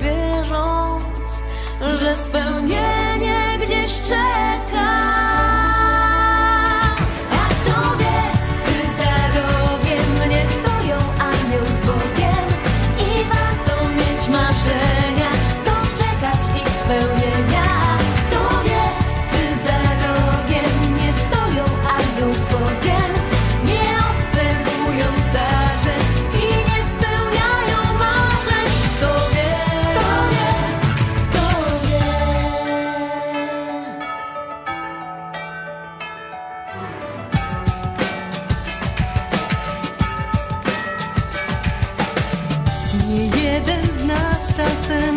Wierząc, że spełnię jeden z nas czasem